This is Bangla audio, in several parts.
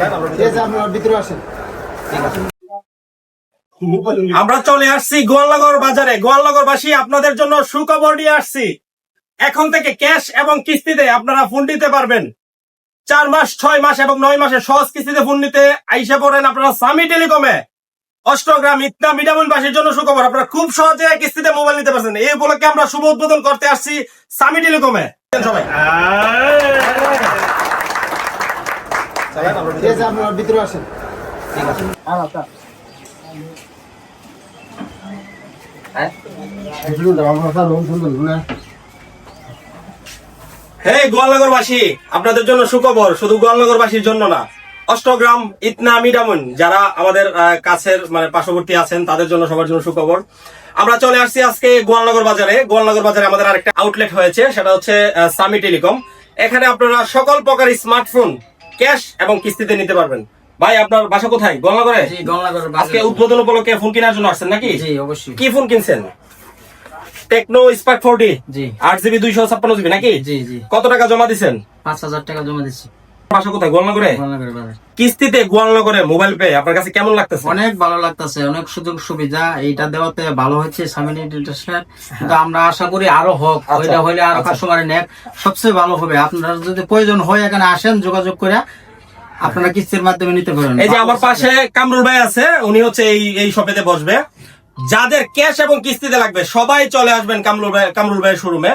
ঠিক আছে আপনারা ভিতরে আসেন। আমরা চলে আসছি গোয়ালনগর বাজারে। গোয়ালনগর বাসী আপনাদের জন্য সুখবর নিয়ে আসছি। এখন থেকে ক্যাশ এবং কিস্তিতে আপনারা ফোন দিতে পারবেন। চার মাস ছয় মাস এবং নয় মাসে সহজ কিস্তিতে ফোন নিতে আইসা পড়েন আপনারা সামি টেলিকমে। অষ্টগ্রাম ইতনা মিডামুল বাসীর জন্য সুখবর। আপনারা খুব সহজে কিস্তিতে মোবাইল নিতে পারছেন। এই উপলক্ষে আমরা শুভ উদ্বোধন করতে আসছি সামি টেলিকমে। সবাই। ঠিক আছে আপনারা ভিতরে আসেন। হে গোয়ালনগরবাসী আপনাদের জন্য সুখবর শুধু গোয়ালনগরবাসীর জন্য না। অষ্টগ্রাম ইতনা মিডামুন যারা আমাদের আহ, কাছের মানে পার্শ্ববর্তী আছেন তাদের জন্য সবার জন্য সুখবর। আমরা চলে আসছি আজকে গোয়ালনগর বাজারে। গোয়ালনগর বাজারে আমাদের আরেকটা আউটলেট হয়েছে সেটা হচ্ছে আহ, সামি টেলিকম এখানে আপনারা সকল প্রকার স্মার্টফোন ক্যাশ এবং কিস্তিতে নিতে পারবেন। ভাই আপনার বাসা কোথায়? গঙ্গাগড়ে? জি গঙ্গাগড়ে আজকে উদ্বোধন উপলক্ষে ফোন কেনার জন্য আসছেন নাকি? জি অবশ্যই। কি ফোন কিনছেন? Tecno Spark forty G. আট জিবি দুইশো ছাপ্পান্ন জিবি নাকি? জি জি। কত টাকা জমা দিচ্ছেন পাঁচ হাজার টাকা জমা দিচ্ছি। বাসা কোথায়? গোয়ালনগরে? কিস্তিতে গোয়ালনগরে মোবাইল পে আপনার কাছে কেমন লাগতেছে? অনেক ভালো লাগতেছে অনেক সুযোগ সুবিধা। এইটা দেওয়াতে ভালো হচ্ছে সামিন ইন্টারন্যাশনাল কিন্তু আমরা আশা করি আরও হোক আচ্ছা। ওইটা হইলে আরও কাস্টমার নেক সবচেয়ে ভালো হবে। আপনারা যদি প্রয়োজন হয় এখানে আসেন যোগাযোগ করে আপনারা কিস্তির মাধ্যমে নিতে পারেন। এই যে আমার পাশে কামরুল ভাই আছে উনি হচ্ছে এই এই শপেতে বসবে। যাদের ক্যাশ এবং কিস্তিতে লাগবে সবাই চলে আসবেন কামরুল ভাই কামরুল ভাইয়ের শোরুমে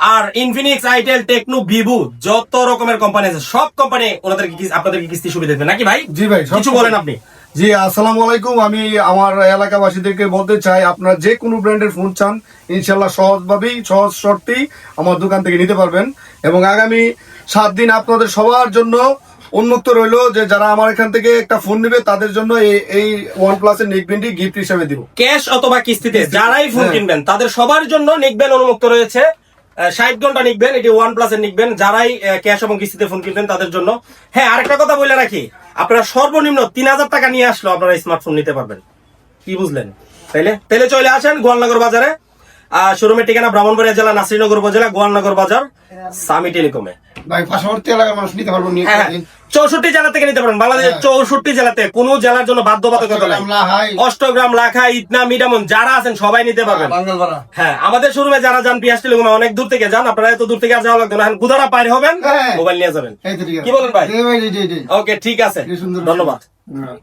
আর ইনফিনিক্স আইটেল টেকনো ভিভো যত রকমের কোম্পানি আছে সব কোম্পানি ওনাদেরকে আপনাদেরকে কিস্তি সুবিধা দেবে নাকি ভাই? জি ভাই, কিছু বলেন আপনি। জি আসসালামু আলাইকুম। আমি আমার এলাকাবাসীদেরকে বলতে চাই আপনারা যে কোনো ব্র্যান্ডের ফোন চান ইনশাল্লাহ সহজভাবেই সহজ শর্তেই আমার দোকান থেকে নিতে পারবেন। এবং আগামী সাত দিন আপনাদের সবার জন্য উন্মুক্ত রইল যে যারা আমার এখান থেকে একটা ফোন নেবে তাদের জন্য এই- এই ওয়ান প্লাসের নেকবেনটি গিফট হিসেবে দিব। ক্যাশ অথবা কিস্তিতে যারাই ফোন হ্যাঁ। কিনবেন তাদের সবার জন্য নিকবেন অনুমুক্ত রয়েছে। ষাট ঘণ্টা নিকবেন এটি ওয়ান প্লাস এর নিকবেন যারাই ক্যাশ এবং কিস্তিতে ফোন কিনবেন তাদের জন্য। হ্যাঁ আরেকটা কথা বলে রাখি, আপনারা সর্বনিম্ন তিন হাজার টাকা নিয়ে আসলো আপনারা স্মার্টফোন নিতে পারবেন। কি বুঝলেন? তাইলে? তাইলে চলে আসেন গোয়ালনগর বাজারে। আহ শোরুমের ঠিকানা ব্রাহ্মণবাড়িয়া জেলা, নাসিরনগর উপজেলা, গোয়ালনগর বাজার, সামি টেলিকমে। ভাই পার্শ্ববর্তী এলাকার মানুষ নিতে পারব হ্যাঁ চৌষট্টি জেলা থেকে নিতে পারেন বাংলাদেশের হ্যাঁ। চৌষট্টি জেলাতে কোন জেলার জন্য বাধ্যবাধকতা নাই। অষ্টগ্রাম লাখা ইতনা মিডামন যারা আছেন সবাই নিতে পারবেন। হ্যাঁ আমাদের শোরুমে যারা যান পিয়াস টেলিকমে অনেক দূর থেকে যান। আপনারা এত দূর থেকে আর যাওয়া লাগবে না। গুদারা পার হবেন হ্যাঁ। মোবাইল নিয়ে যাবেন। কি বলেন ভাই। ওকে ঠিক আছে। ধন্যবাদ। হ্যাঁ।